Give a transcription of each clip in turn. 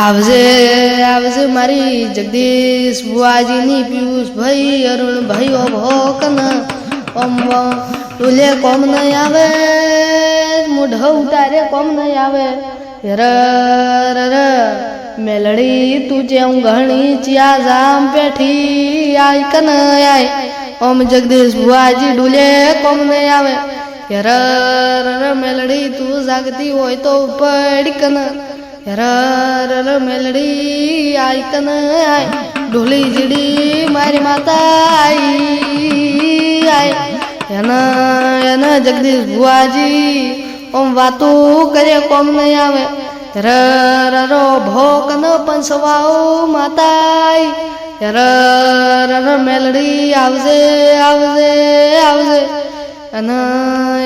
આવજે આવજે મારી જગદીશ બુઆજીની પિયુષ ભાઈ અરુણ ભાઈ ઓ ભોકન ઓમ ટુલે કોમ નહીં આવે, મુઢ ઉતારે કોમ નહીં આવે. ર ર ર, મેલડી તું જેમ ઘણી ચિયા જામ પેઠી આય કન, આય. ઓમ જગદીશ બુઆજી ડુલે કોમ નહીં આવે. ર ર ર, મેલડી તું જાગતી હોય તો પડ કન. ર ર ર મેલડી આય કન આય ઢોલી જીડી મારી માતા આઈ આય એના એના જગદીશ ભુવાજી, ઓમ વાતો કરે કોમ નહીં આવે. રરો ભોક ન પંસવાઓ માતા રર મેલડી આવજે આવજે આવજે. અને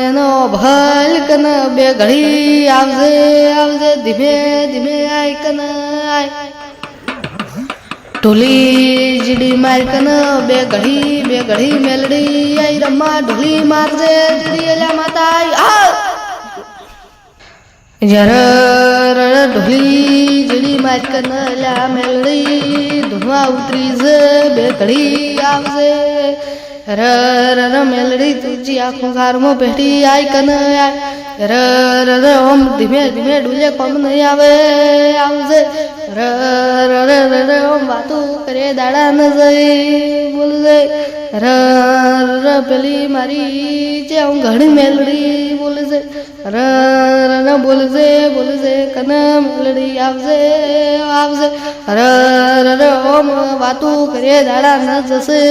એનો ભલ કન બે ઘડી આવજે આવજે, ધીમે ધીમે આય કન આય. ઢોલી જીડી માર કન બે ઘડી બે ઘડી મેલડી આઈ રમા ઢોલી મારજે, જીડી એલા માતા આ જર ઢોલી માર મેલડી ધુમા ઉતરી છે બે ઘડી આવજે. ર ર મેલડી, તુજી આખું ઘરમાં બેઠી આઈ કન આય ર ર, ઓમ ધીમે ધીમે ડુલે કોમ નહીં આવે આવશે ર ર ર ઓમ વાતું કરે દાડા ન જઈ, બોલજે. ર ર મારી જે ઘણી મેલડી બોલે છે ર ર બોલજે બોલજે, કન મેલડી આવજે આવજે. હર હર ઓમ વાતું કરે દાડા ન જશે.